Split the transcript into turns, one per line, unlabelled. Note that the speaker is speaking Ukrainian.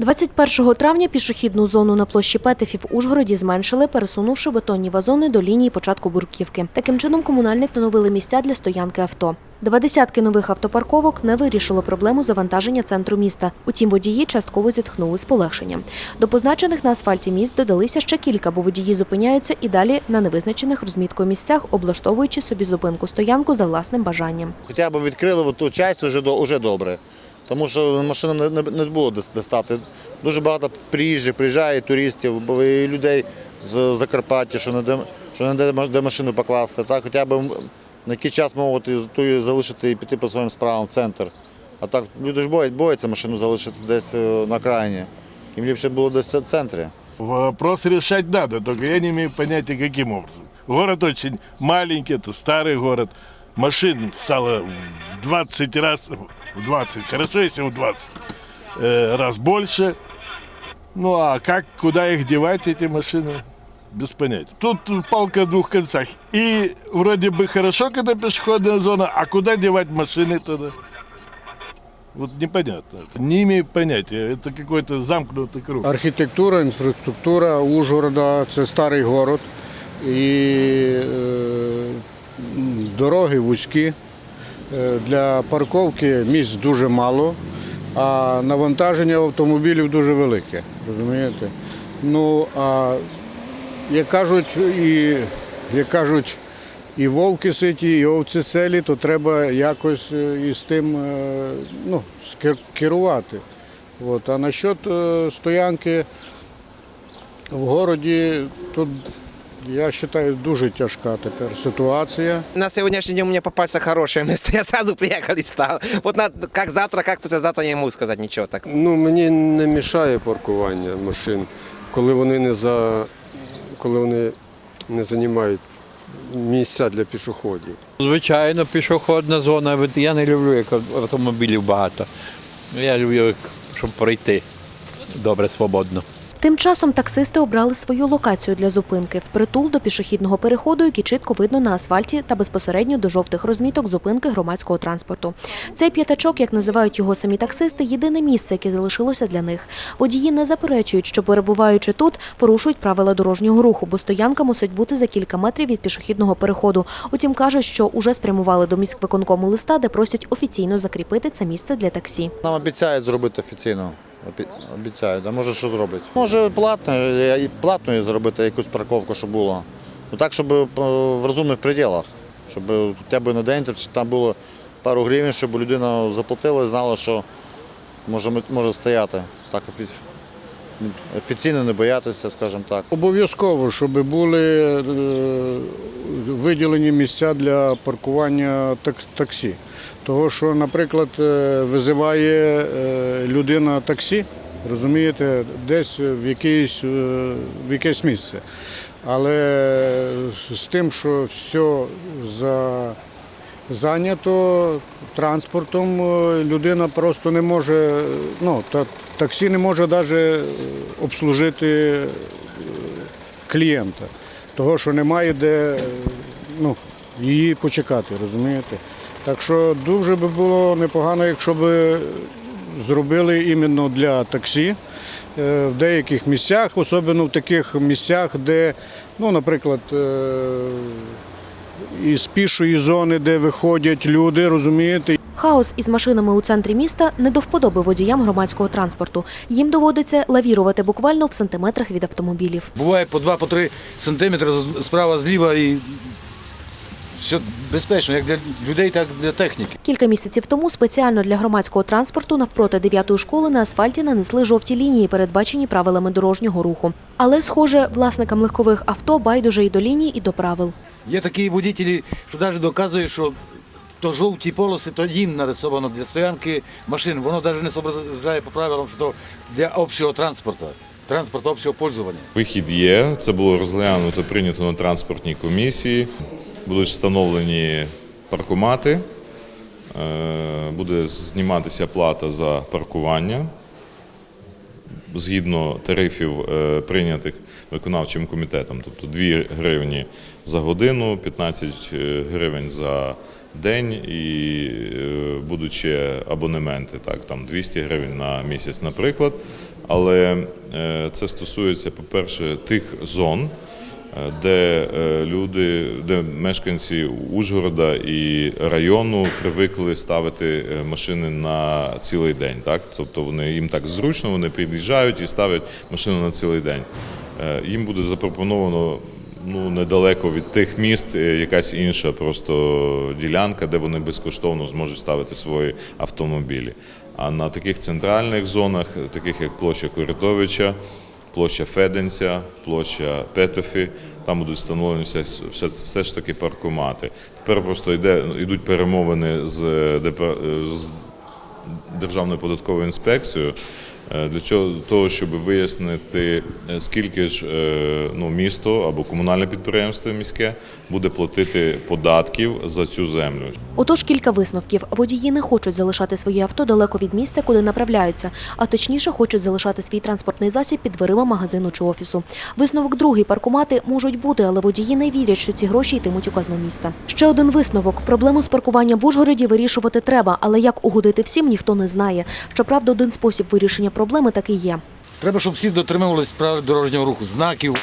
21 травня пішохідну зону на площі Петефі в Ужгороді зменшили, пересунувши бетонні вазони до лінії початку бурківки. Таким чином комунальні встановили місця для стоянки авто. Два десятки нових автопарковок не вирішило проблему завантаження центру міста. Утім, водії частково зітхнули з полегшенням. До позначених на асфальті місць додалися ще кілька, бо водії зупиняються і далі на невизначених розміткою місцях, облаштовуючи собі зупинку стоянку за власним бажанням.
Хоча б відкрили ту до- вже добре. Тому що машинам не, було де, стати. Дуже багато приїжджих, приїжджає туристів, і людей з Закарпаття, що не де, що не де, машину покласти. Так, хоча б на який час можуть ту залишити і піти по своїм справам в центр. А так люди ж боять, бояться машину залишити десь е, на окраїні. Їм ліпше було десь в центрі.
Вопрос решать надо, только я не имею понятия, каким образом. Город очень маленький, это старый город. Машин стало в 20 раз, в 20, хорошо, если в 20 э, раз больше. Ну а как, куда их девать, эти машины, без понятия. Тут палка о двух концах. И вроде бы хорошо, когда пешеходная зона, а куда девать машины тогда? Вот непонятно. Не имею понятия. Это какой-то замкнутый круг.
Архітектура, інфраструктура Ужгорода це старий город. І е, м, дороги вузькі. Е, Для парковки місць дуже мало, а навантаження автомобілів дуже велике. Розумієте? Ну, а як кажуть, і, як кажуть, і вовки ситі, і овці селі, то треба якось е, із тим е, ну, керувати. От. А насчет стоянки в городі, тут я вважаю дуже тяжка тепер ситуація.
На сегодняшний день у меня попался хорошее место. Я сразу приехал и стал. Вот на, как завтра, как послезавтра, не могу сказать ничего так.
Ну, мені не мішає паркування машин, коли вони не за коли вони не займають місця для пішоходів.
Звичайно, пішохідна зона. Я не люблю, як автомобілів багато. Я люблю, щоб пройти добре, свободно.
Тим часом таксисти обрали свою локацію для зупинки впритул до пішохідного переходу, який чітко видно на асфальті та безпосередньо до жовтих розміток зупинки громадського транспорту. Цей п'ятачок, як називають його самі таксисти, єдине місце, яке залишилося для них. Водії не заперечують, що перебуваючи тут, порушують правила дорожнього руху, бо стоянка мусить бути за кілька метрів від пішохідного переходу. Утім, кажуть, що уже спрямували до міськвиконкому листа, де просять офіційно закріпити це місце для таксі.
Нам обіцяють зробити офіційно. Обі- Обіцяють, а може що зроблять? Може платно, платною зробити якусь парковку, щоб було. Ну так, щоб е, в розумних пределах. Щоб хоча б на день там було пару гривень, щоб людина заплатила і знала, що може, може стояти. Так офіційно не боятися, скажімо так.
Обов'язково, щоб були е, виділені місця для паркування таксі. Того, що, наприклад, е, визиває е, людина таксі, розумієте, десь в якесь, в якесь місце. Але з тим, що все за зайнято транспортом, людина просто не може, ну, та, таксі не може навіть обслужити е, клієнта, того, що немає де е, ну, її почекати, розумієте? Так що дуже би було непогано, якщо б зробили іменно для таксі е, в деяких місцях, особливо в таких місцях, де, ну, наприклад, е, із пішої зони, де виходять люди, розумієте,
Хаос із машинами у центрі міста не до вподоби водіям громадського транспорту. Їм доводиться лавірувати буквально в сантиметрах від автомобілів.
Буває по 2-3 сантиметри з- справа зліва і все безпечно, як для людей, так і для техніки.
Кілька місяців тому спеціально для громадського транспорту навпроти 9-ї школи на асфальті нанесли жовті лінії, передбачені правилами дорожнього руху. Але, схоже, власникам легкових авто байдуже і до ліній, і до правил.
Є такі водителі, що навіть доказують, що то жовті полоси, то їм нарисовано для стоянки машин. Воно навіть не зображає по правилам, що то для общого транспорту, транспорт общого пользування.
Вихід є. Це було розглянуто, прийнято на транспортній комісії. Будуть встановлені паркомати. Е, Буде зніматися плата за паркування. Згідно тарифів, е, прийнятих виконавчим комітетом, тобто 2 гривні за годину, 15 гривень за день і е, будуть ще абонементи, так, там 200 гривень на місяць, наприклад. Але е, це стосується, по-перше, тих зон, е, де е, люди, де мешканці Ужгорода і району привикли ставити е, машини на цілий день. Так? Тобто вони їм так зручно, вони під'їжджають і ставлять машину на цілий день. Е, Їм буде запропоновано ну, недалеко від тих міст якась інша просто ділянка, де вони безкоштовно зможуть ставити свої автомобілі. А на таких центральних зонах, таких як площа Коритовича, площа Феденця, площа Петофі. там будуть встановлені все, все, все ж таки паркомати. Тепер просто йде, йдуть перемовини з, з Державною податковою інспекцією для чого того, щоб вияснити, е, скільки ж е, ну, місто або комунальне підприємство міське буде платити податків за цю землю.
Отож, кілька висновків. Водії не хочуть залишати свої авто далеко від місця, куди направляються, а точніше хочуть залишати свій транспортний засіб під дверима магазину чи офісу. Висновок другий паркомати можуть бути, але водії не вірять, що ці гроші йтимуть у казну міста. Ще один висновок: проблему з паркуванням в Ужгороді вирішувати треба, але як угодити всім, ніхто не знає. Щоправда, один спосіб вирішення проблеми таки є.
Треба, щоб всі дотримувалися правил дорожнього руху, знаків,